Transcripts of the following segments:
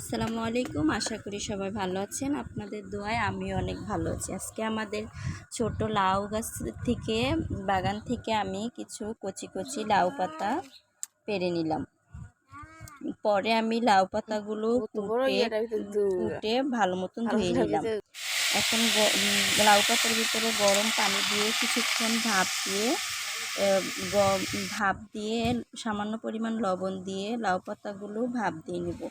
আসসালামু আলাইকুম। আশা করি সবাই ভালো আছেন। আপনাদের দোয়ায় আমি অনেক ভালো আছি। আজকে আমাদের ছোট লাউ গাছ থেকে বাগান থেকে আমি কিছু কচি কচি লাউ পাতা পেরে নিলাম। পরে আমি লাউ পাতাগুলো কুটে ভালো মতন ধুয়ে নিলাম। এখন লাউ পাতার ভিতরে গরম পানি দিয়ে কিছুক্ষণ ভাপ দিয়ে ভাপ দিয়ে সামান্য পরিমাণ লবণ দিয়ে লাউ পাতাগুলো ভাপ দিয়ে নেব।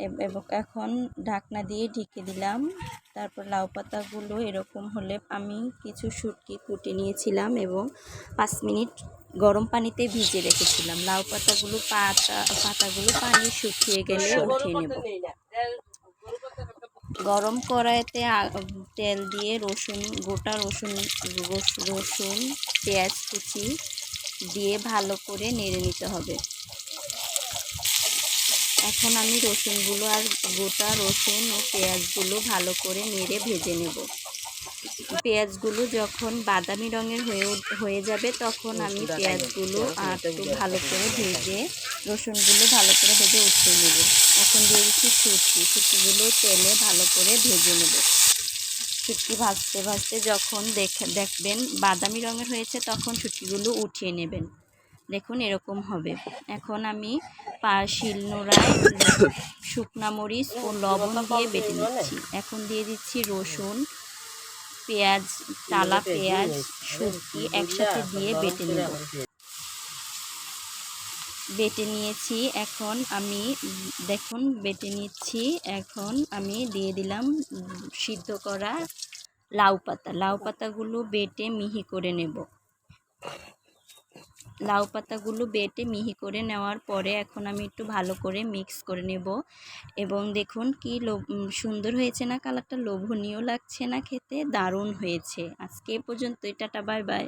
এব- এখন ঢাকনা দিয়ে ঢেকে দিলাম। তারপর লাউ পাতাগুলো এরকম হলে আমি কিছু শুটকি কুটে নিয়েছিলাম এবং পাঁচ মিনিট গরম পানিতে ভিজে রেখেছিলাম। লাউ পাতাগুলো পাতা পাতাগুলো পানি শুকিয়ে গেলে উঠিয়ে নেব। গরম কড়াইতে তেল দিয়ে রসুন গোটা রসুন রসুন পেঁয়াজ কুচি দিয়ে ভালো করে নেড়ে নিতে হবে। এখন আমি রসুনগুলো আর গোটা রসুন ও পেঁয়াজগুলো ভালো করে নেড়ে ভেজে নেব। পেঁয়াজগুলো যখন বাদামি রঙের হয়ে হয়ে যাবে তখন আমি পেঁয়াজগুলো আর একটু ভালো করে ভেজে রসুনগুলো ভালো করে ভেজে উঠিয়ে নেব। এখন দিয়ে দিচ্ছি সুটকি সুটকিগুলো তেলে ভালো করে ভেজে নেব। শুটকি ভাজতে ভাজতে যখন দেখে দেখবেন বাদামি রঙের হয়েছে তখন শুটকিগুলো উঠিয়ে নেবেন। দেখুন, এরকম হবে। এখন আমি পা শিলনোড়ায় শুকনা মরিচ ও লবণ দিয়ে বেটে নিচ্ছি। এখন দিয়ে দিচ্ছি রসুন, পেঁয়াজ, টালা পেঁয়াজ, শুটকি একসাথে দিয়ে বেটে নেব। বেটে নিয়েছি, এখন আমি দেখুন, বেটে নিচ্ছি, এখন আমি দিয়ে দিলাম সিদ্ধ করা লাউ পাতা। লাউ পাতাগুলো বেটে মিহি করে নেব। লাউ পাতাগুলো বেটে মিহি করে নেওয়ার পরে এখন আমি একটু ভালো করে মিক্স করে নেব। এবং দেখুন কি সুন্দর হয়েছে না, কালারটা লোভনীয় লাগছে না খেতে, দারুণ হয়েছে। আজকে এ পর্যন্ত টাটা, বাই বাই।